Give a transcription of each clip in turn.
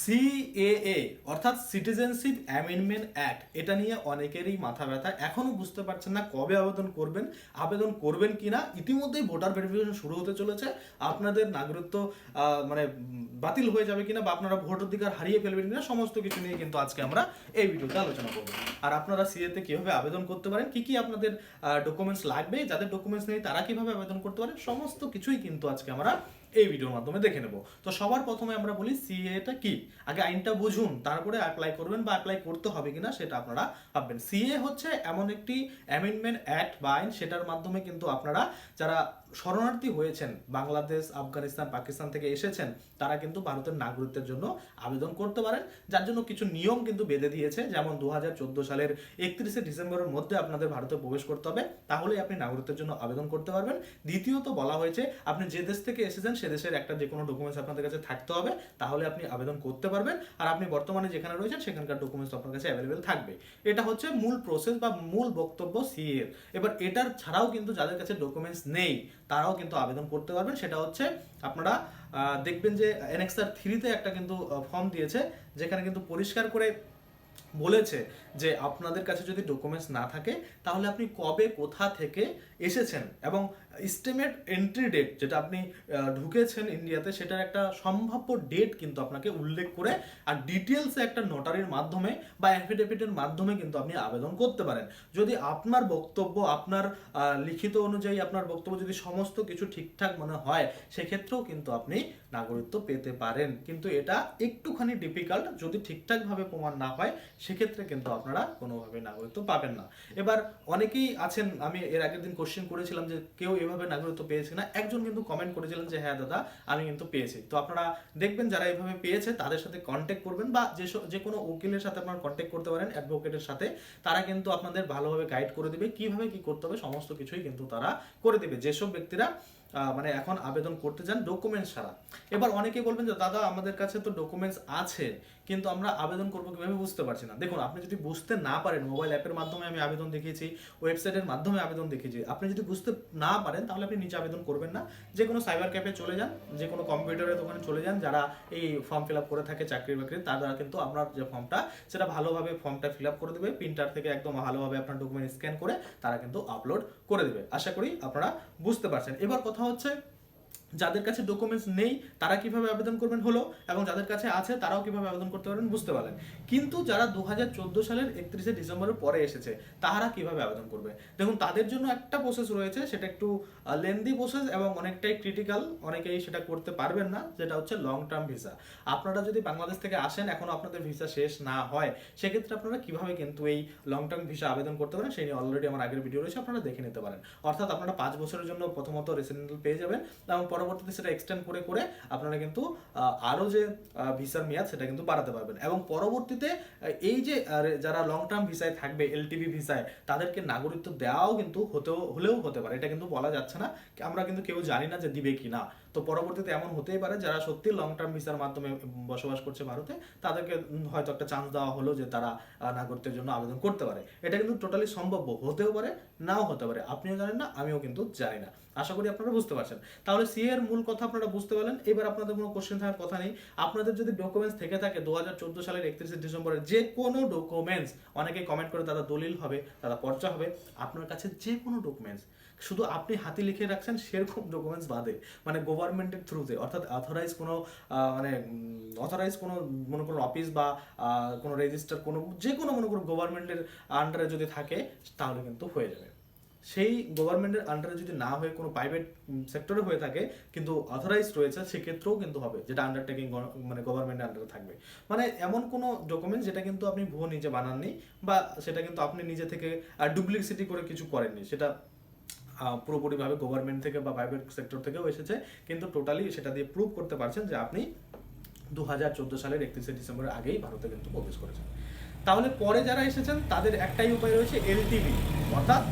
CAA অর্থাৎ citizenship amendment act এটা নিয়ে অনেকেরই মাথা ব্যথা। এখনও বুঝতে পারছেন না কবে আবেদন করবেন আবেদন করবেন কিনা। ইতিমধ্যেই ভোটার ভেরিফিকেশন শুরু হতে চলেছে। আপনাদের নাগরিকত্ব মানে বাতিল হয়ে যাবে কিনা বা আপনারা ভোটাধিকার হারিয়ে ফেলবেন কিনা, সমস্ত কিছু নিয়ে কিন্তু আজকে আমরা এই ভিডিওতে আলোচনা করব। আর আপনারা সিএতে কীভাবে আবেদন করতে পারেন, কি কি আপনাদের ডকুমেন্টস লাগবে যাদের ডকুমেন্টস নেই তারা কীভাবে আবেদন করতে পারেন সমস্ত কিছুই কিন্তু আজকে আমরা এই ভিডিওর মাধ্যমে দেখে নেব। তো সবার প্রথমে আমরা বলি সিএটা কি? আগে আইনটা বুঝুন, তারপরে অ্যাপ্লাই করবেন বা অ্যাপ্লাই করতে হবে কিনা সেটা আপনারা ভাববেন। সিএ হচ্ছে এমন একটি অ্যামেন্ডমেন্ট অ্যাক্ট বা আইন, সেটার মাধ্যমে কিন্তু আপনারা যারা শরণার্থী হয়েছেন, বাংলাদেশ, আফগানিস্তান, পাকিস্তান থেকে এসেছেন, তারা কিন্তু ভারতের নাগরিকত্বের জন্য আবেদন করতে পারেন। যার জন্য কিছু নিয়ম কিন্তু বেঁধে দিয়েছে, যেমন দু হাজার চোদ্দ সালের একত্রিশে ডিসেম্বরের মধ্যে আপনাদের ভারতে প্রবেশ করতে হবে তাহলেই আপনি নাগরিকদের জন্য আবেদন করতে পারবেন। দ্বিতীয়ত বলা হয়েছে, আপনি যে দেশ থেকে এসেছেন, সে দেশের একটা যে কোনো ডকুমেন্টস আপনাদের কাছে থাকতে হবে, তাহলে আপনি আবেদন করতে পারবেন। আর আপনি বর্তমানে যেখানে রয়েছেন, সেখানকার ডকুমেন্টস আপনার কাছে অ্যাভেলেবেল থাকবে। এটা হচ্ছে মূল প্রসেস বা মূল বক্তব্য সিএ এবার এটার ছাড়াও কিন্তু যাদের কাছে ডকুমেন্টস নেই, তারাও কিন্তু আবেদন করতে পারবেন। সেটা হচ্ছে আপনারা দেখবেন যে এনএক্সআর থ্রিতে একটা কিন্তু ফর্ম দিয়েছে, যেখানে কিন্তু পরিষ্কার করে বলেছে যে আপনাদের কাছে যদি ডকুমেন্টস না থাকে, তাহলে আপনি কবে, কোথা থেকে এসেছেন? এবং স্টেমেট এন্ট্রি ডেট যেটা আপনি ঢুকেছেন ইন্ডিয়াতে সেটার একটা সম্ভাব্য ডেট কিন্তু আপনাকে উল্লেখ করে আর ডিটেলসে একটা নোটারির মাধ্যমে বা অ্যাফিডেভিটের মাধ্যমে কিন্তু আপনি আবেদন করতে পারেন। যদি আপনার বক্তব্য, আপনার লিখিত অনুযায়ী আপনার বক্তব্য যদি সমস্ত কিছু ঠিকঠাক মনে হয়, সেক্ষেত্রেও কিন্তু আপনি নাগরিকত্ব পেতে পারেন। কিন্তু এটা একটুখানি ডিফিকাল্ট যদি ঠিকঠাকভাবে প্রমাণ না হয় সেক্ষেত্রে কিন্তু আপনারা কোনোভাবে নাগরিকত্ব পাবেন না। এবার অনেকেই আছেন, আমি এর আগের দিন কোশ্চেন করেছিলাম যে কেউ এভাবে নাগরিকত্ব পেয়েছে না একজন কিন্তু কমেন্ট করেছিলেন যে হ্যাঁ দাদা, আমি কিন্তু পেয়েছি। তো আপনারা দেখবেন যারা এভাবে পেয়েছে, তাদের সাথে কন্ট্যাক্ট করবেন বা যে যে কোনো উকিলের সাথে আপনারা কন্ট্যাক্ট করতে পারেন অ্যাডভোকেটের সাথে, তারা কিন্তু আপনাদের ভালোভাবে গাইড করে দেবে, কীভাবে কি করতে হবে, সমস্ত কিছুই কিন্তু তারা করে দেবে। যেসব ব্যক্তিরা মানে এখন আবেদন করতে যান ডকুমেন্টস ছাড়া। এবার অনেকেই বলবেন যে, দাদা, আমাদের কাছে তো ডকুমেন্টস আছে। কিন্তু আমরা আবেদন করব কীভাবে বুঝতে পারছি না। দেখুন, আপনি যদি বুঝতে না পারেন মোবাইল অ্যাপের মাধ্যমে আমি আবেদন দেখিয়েছি ওয়েবসাইটের মাধ্যমে আবেদন দেখিয়েছি, আপনি যদি বুঝতে না পারেন, তাহলে আপনি নিচে আবেদন করবেন না। যে কোনো সাইবার ক্যাফে চলে যান যে কোনো কম্পিউটারের দোকানে চলে যান, যারা এই ফর্ম ফিল আপ করে থাকে চাকরি বাকরি, তারা কিন্তু আপনার যে ফর্মটা সেটা ভালোভাবে ফর্মটা ফিল আপ করে দেবে প্রিন্টার থেকে একদম ভালোভাবে আপনার ডকুমেন্ট স্ক্যান করে, তারা কিন্তু আপলোড করে দেবে। আশা করি আপনারা বুঝতে পারছেন। এবার কথা হচ্ছে যাদের কাছে ডকুমেন্টস নেই, তারা কীভাবে আবেদন করবেন হলো? এবং যাদের কাছে আছে, তারাও কীভাবে আবেদন করতে পারবেন বুঝতে পারলেন। কিন্তু যারা দু হাজার চোদ্দ সালের একত্রিশে ডিসেম্বরের পরে এসেছে, তাহারা কীভাবে আবেদন করবে? দেখুন, তাদের জন্য একটা প্রসেস রয়েছে, সেটা একটু লেন্দি প্রসেস এবং অনেকটাই ক্রিটিক্যাল অনেকেই সেটা করতে পারবেন না, যেটা হচ্ছে লং টার্ম ভিসা আপনারা যদি বাংলাদেশ থেকে আসেন, এখনও আপনাদের ভিসা শেষ না হয়, সেক্ষেত্রে আপনারা কীভাবে কিন্তু এই লং টার্ম ভিসা আবেদন করতে পারেন, সেই নিয়ে অলরেডি আমার আগের ভিডিও রয়েছে, আপনারা দেখে নিতে পারেন। অর্থাৎ আপনারা পাঁচ বছরের জন্য প্রথমত রেসিডেন্টাল পেয়ে যাবেন, এবং পরবর্তীতে সেটা এক্সটেন্ড করে করে আপনারা কিন্তু আরও আরও যে ভিসার মেয়াদ সেটা কিন্তু বাড়াতে পারবেন। এবং পরবর্তীতে এই যে যারা লং টার্ম ভিসায় থাকবে এলটিভি ভিসায় তাদেরকে নাগরিকত্ব দেওয়াও কিন্তু হতেও, হলেও হতে পারে। এটা কিন্তু বলা যাচ্ছে না। আমরা কিন্তু কেউ জানি না যে দিবে কি না তো পরবর্তীতে এমন হতেই পারে যারা সত্যি লং টার্ম ভিসার মাধ্যমে বসবাস করছে ভারতে তাদেরকে হয়তো একটা চান্স দেওয়া হলো যে তারা আহ, নাগরিকত্বের জন্য আবেদন করতে পারে। এটা কিন্তু টোটালি সম্ভব হতেও পারে নাও হতে পারে। আপনিও জানেন না আমিও কিন্তু জানি না। আশা করি আপনারা বুঝতে পারছেন। তাহলে সি এর মূল কথা আপনারা বুঝতে পারলেন। এবার আপনাদের কোনো কোশ্চেন থাকার কথা নেই। আপনাদের যদি ডকুমেন্টস থেকে থাকে দু হাজার চোদ্দ সালের একত্রিশে ডিসেম্বরের যে কোনো ডকুমেন্টস অনেকে কমেন্ট করে তারা দলিল হবে তারা পর্চা হবে। আপনার কাছে যে কোনো ডকুমেন্টস শুধু আপনি হাতে লিখে রাখছেন সেরকম ডকুমেন্টস বাদে। মানে গভর্নমেন্টের থ্রুতে অর্থাৎ অথরাইজ কোনো মানে অথরাইজ কোনো, মনে করুন অফিস বা কোনো রেজিস্টার কোনো, যে কোনো মনে করুন গভর্নমেন্টের আন্ডারে যদি থাকে, তাহলে কিন্তু হয়ে যাবে। সেই গভর্নমেন্টের আন্ডারে যদি না হয়ে কোনো প্রাইভেট সেক্টরে হয়ে থাকে, কিন্তু অথরাইজ রয়েছে, সেক্ষেত্রেও কিন্তু হবে, যেটা আন্ডারটেকিং মানে গভর্নমেন্টের আন্ডারে থাকবে। মানে এমন কোনো ডকুমেন্ট যেটা কিন্তু আপনি ভুয়ো নিজে বানাননি, বা সেটা কিন্তু আপনি নিজে থেকে ডুপ্লিসিটি করে কিছু করেননি, সেটা পুরোপুরিভাবে গভর্নমেন্ট থেকে বা প্রাইভেট সেক্টর থেকেও এসেছে। কিন্তু টোটালি সেটা দিয়ে প্রুভ করতে পারছেন যে আপনি দু হাজার চোদ্দ সালের একত্রিশে ডিসেম্বরের আগেই ভারতে কিন্তু প্রবেশ করেছেন। তাহলে পরে যারা এসেছেন, তাদের একটাই উপায় রয়েছে এলটিভি অর্থাৎ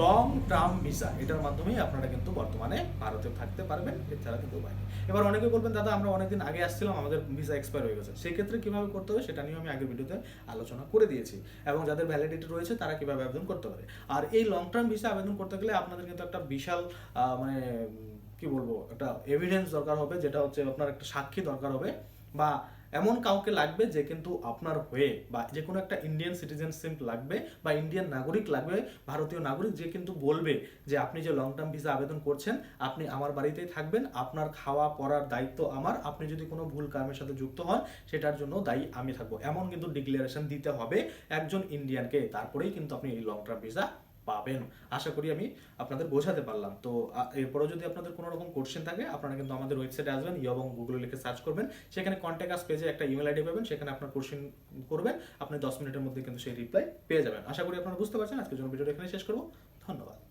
লং টার্ম ভিসা এটার মাধ্যমেই আপনারা কিন্তু বর্তমানে ভারতে থাকতে পারবেন, এছাড়া কিন্তু উপায় এবার অনেকে বলবেন, দাদা, আমরা অনেকদিন আগে আসছিলাম, আমাদের ভিসা এক্সপায়ার হয়ে গেছে। সেক্ষেত্রে কীভাবে করতে হবে সেটা নিয়ে আমি আগের ভিডিওতে আলোচনা করে দিয়েছি এবং যাদের ভ্যালিডিটি রয়েছে, তারা কীভাবে আবেদন করতে পারে। আর এই লং টার্ম ভিসা আবেদন করতে গেলে আপনাদের কিন্তু একটা বিশাল মানে কি বলব, একটা এভিডেন্স দরকার হবে, যেটা হচ্ছে আপনার একটা সাক্ষী দরকার হবে বা এমন কাউকে লাগবে যে কিন্তু আপনার হয়ে বা যে কোনো একটা ইন্ডিয়ান সিটিজেনশিপ লাগবে বা ইন্ডিয়ান নাগরিক লাগবে, ভারতীয় নাগরিক যে কিন্তু বলবে যে আপনি যে লং টার্ম ভিসা আবেদন করছেন, আপনি আমার বাড়িতেই থাকবেন, আপনার খাওয়া পড়ার দায়িত্ব আমার, আপনি যদি কোনো ভুল কার্মের সাথে যুক্ত হন, সেটার জন্য দায়ী আমি থাকব। এমন কিন্তু ডিক্লারেশন দিতে হবে একজন ইন্ডিয়ানকে তারপরেই কিন্তু আপনি এই লং টার্ম ভিসা পাবেন। আশা করি আমি আপনাদের বোঝাতে পারলাম। তো এরপরও যদি আপনাদের কোনো রকম কোশ্চেন থাকে, আপনারা কিন্তু আমাদের ওয়েবসাইটে আসবেন, এবং গুগলে লিখে সার্চ করবেন। সেখানে কন্ট্যাক্ট আস পেজে একটা ইমেল আইডি পাবেন, সেখানে আপনার কোশ্চেন করবেন। আপনি দশ মিনিটের মধ্যে কিন্তু সেই রিপ্লাই পেয়ে যাবেন। আশা করি আপনারা বুঝতে পারছেন। আজকের জন্য ভিডিওটা এখানে শেষ করব।